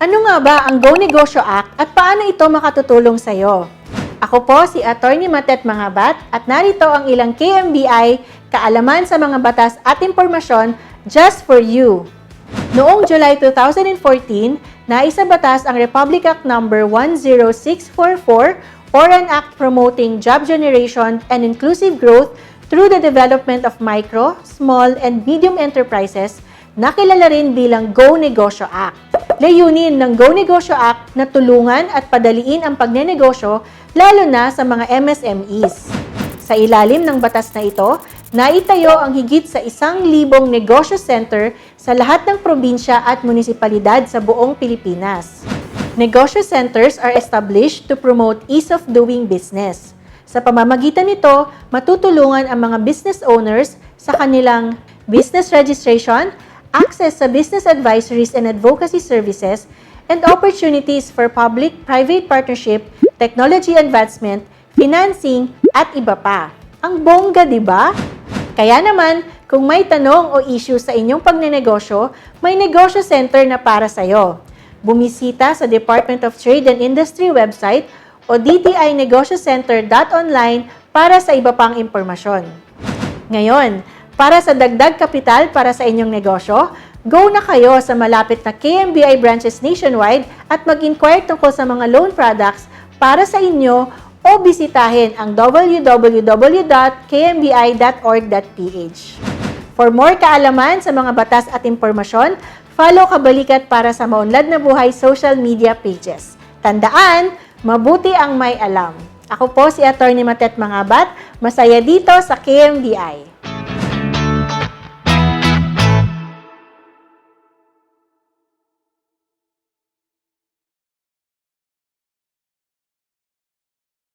Ano nga ba ang Go Negosyo Act at paano ito makatutulong sa iyo? Ako po si Attorney Matet Mangabat at narito ang ilang KMBI kaalaman sa mga batas at impormasyon just for you. Noong July 2014, naisa batas ang Republic Act No. 10644 or an act promoting job generation and inclusive growth through the development of micro, small, and medium enterprises na kilala rin bilang Go Negosyo Act. Layunin ng Go Negosyo Act na tulungan at padaliin ang pagnenegosyo lalo na sa mga MSMEs. Sa ilalim ng batas na ito, naitayo ang higit sa isang libong negosyo center sa lahat ng probinsya at munisipalidad sa buong Pilipinas. Negosyo centers are established to promote ease of doing business. Sa pamamagitan nito, matutulungan ang mga business owners sa kanilang business registration, access sa business advisories and advocacy services, and opportunities for public-private partnership, technology advancement, financing, at iba pa. Ang bongga, di ba? Kaya naman, kung may tanong o issue sa inyong pagnenegosyo, may negosyo center na para sa'yo. Bumisita sa Department of Trade and Industry website o dtinegosyocenter.online para sa iba pang impormasyon. Ngayon, para sa dagdag kapital para sa inyong negosyo, go na kayo sa malapit na KMBI branches nationwide at mag-inquire tungkol sa mga loan products para sa inyo o bisitahin ang www.kmbi.org.ph. For more kaalaman sa mga batas at impormasyon, follow Kabalikat para sa Maunlad na Buhay social media pages. Tandaan, mabuti ang may alam. Ako po si Attorney Matet Mangabat, masaya dito sa KMBI.